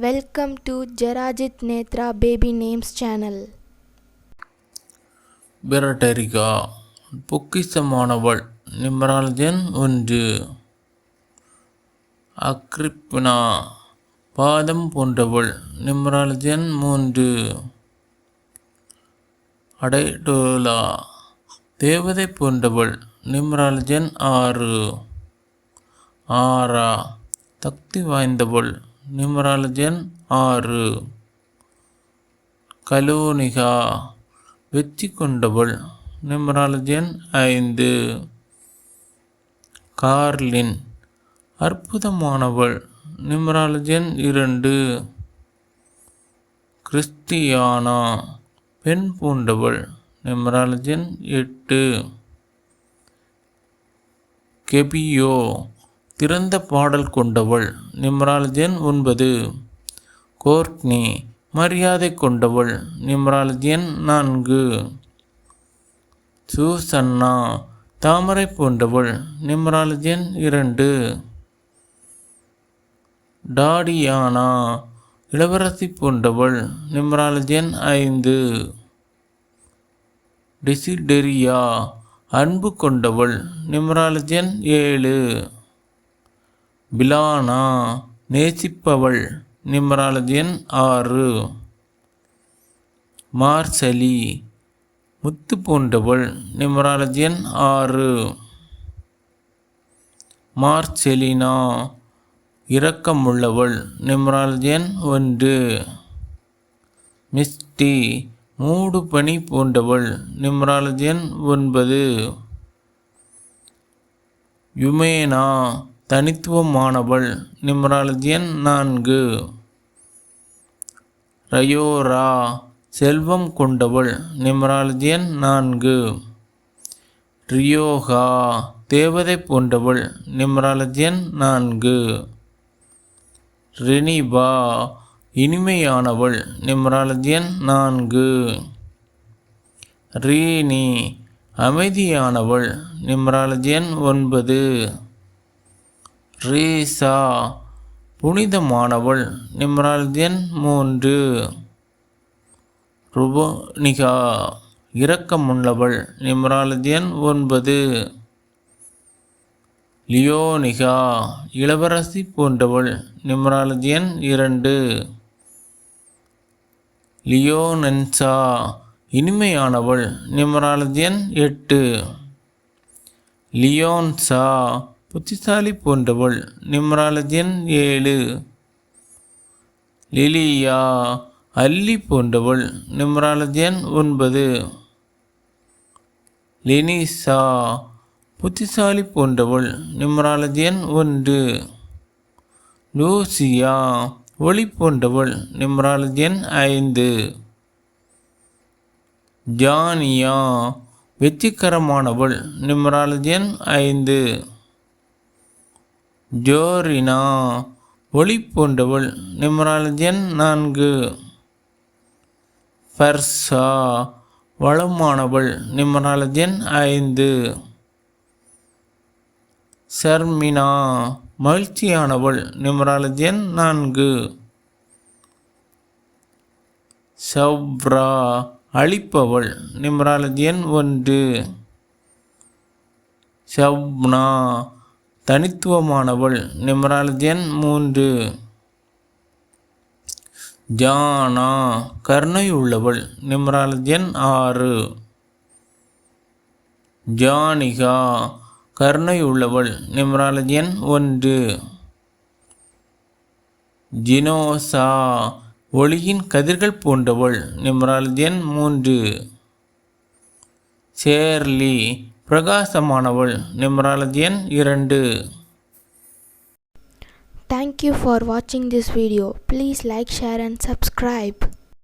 Welcome to ஜெராஜித் Nethra baby names channel பிரட்டரிகா பொக்கிசமானவள் நிம்ரால்ஜன் ஒன்று. அக்ரிப்னா பாதம் போன்றவள் நிம்ரால்ஜன் மூன்று. அடைடோலா தேவதை போன்றவள் நிம்ரால்ஜன் ஆறு. ஆரா சக்தி வாய்ந்தவள் நிம்ரால்ஜன் ஆறு. கலோனிகா வெற்றி கொண்டவள். நிம்ராலஜன் ஐந்து. கார்லின் அற்புதமானவள். நிம்ராலஜன் இரண்டு. கிறிஸ்டியானா பெண் பூண்டவள். நிம்ராலஜன் எட்டு. கெபியோ திறந்த பாடல் கொண்டவள் நிம்ராலஜன் ஒன்பது. கோர்ட்னி மரியாதை கொண்டவள் நிம்ராலஜியன் நான்கு. சூசன்னா தாமரை போன்றவள் நிம்ராலஜியன் இரண்டு. டாடியானா இளவரசி போன்றவள் நிம்ராலஜியன் ஐந்து. டிசிடெரியா அன்பு கொண்டவள் நிம்ராலஜியன் ஏழு. பிலானா நேசிப்பவள் நிம்ராலஜியன் ஆறு. மார்சலி முத்து போன்றவள் நிம்ராலஜியன் ஆறு. மார்செலினா இரக்கமுள்ளவள் நிம்ராலஜியன் ஒன்று. மிஸ்டி மூடு பனி போன்றவள் நிம்ராலஜியன் ஒன்பது. யுமேனா தனித்துவமானவள். நிம்ராலஜியன் நான்கு. ரயோரா செல்வம் கொண்டவள். நிம்ராலஜியன் நான்கு. ரியோகா தேவதை போன்றவள். நிம்ராலஜியன் நான்கு. ரினிபா இனிமையானவள். நிம்ராலஜியன் நான்கு. ரீனி அமைதியானவள். நிம்ராலஜியன் ஒன்பது. ரீசா புனிதமானவள். நிம்ரால்ஜன் மூன்று. ருபோனிகா இரக்கமுள்ளவள். நிம்ராலஜியன் ஒன்பது. லியோனிகா இளவரசி போன்றவள். நிம்ராலஜியன் இரண்டு. லியோனன்சா இனிமையானவள். நிம்ராலஜியன் எட்டு. லியோன்சா புத்திசாலி போன்றவள் நிம்ராலஜியன் ஏழு. லிலியா அல்லி போன்றவள் நிம்ராலஜியன் ஒன்பது. லினிசா புத்திசாலி போன்றவள் நிம்ராலஜியன் ஒன்று. லூசியா ஒளி போன்றவள் நிம்ராலஜியன் ஐந்து. ஜானியா வெற்றிகரமானவள் நிம்ராலஜியன் ஐந்து. ஜோரினா ஒளி போன்றவள் நிம்ராலஜியன் நான்கு. ஃபர்சா வளமானவள். நிம்ராலஜியன் ஐந்து. சர்மினா மகிழ்ச்சியானவள். நிம்ராலஜியன் நான்கு. சவ்ரா அழிப்பவள். நிம்ராலஜியன் ஒன்று. சவ்னா தனித்துவமானவள் நிம்ராலஜியன் மூன்று. ஜானா கருணை உள்ளவள் நிம்ராலஜியன் ஆறு. ஜானிகா கருணை உள்ளவள் நிம்ராலஜியன் ஒன்று. ஜினோசா ஒளியின் கதிர்கள் போன்றவள் நிம்ராலஜியன் மூன்று. சேர்லி பிரகாசமானவள் நிம்ராலத் எண் இரண்டு தேங்க்யூ ஃபார் வாட்சிங் this video please like share and subscribe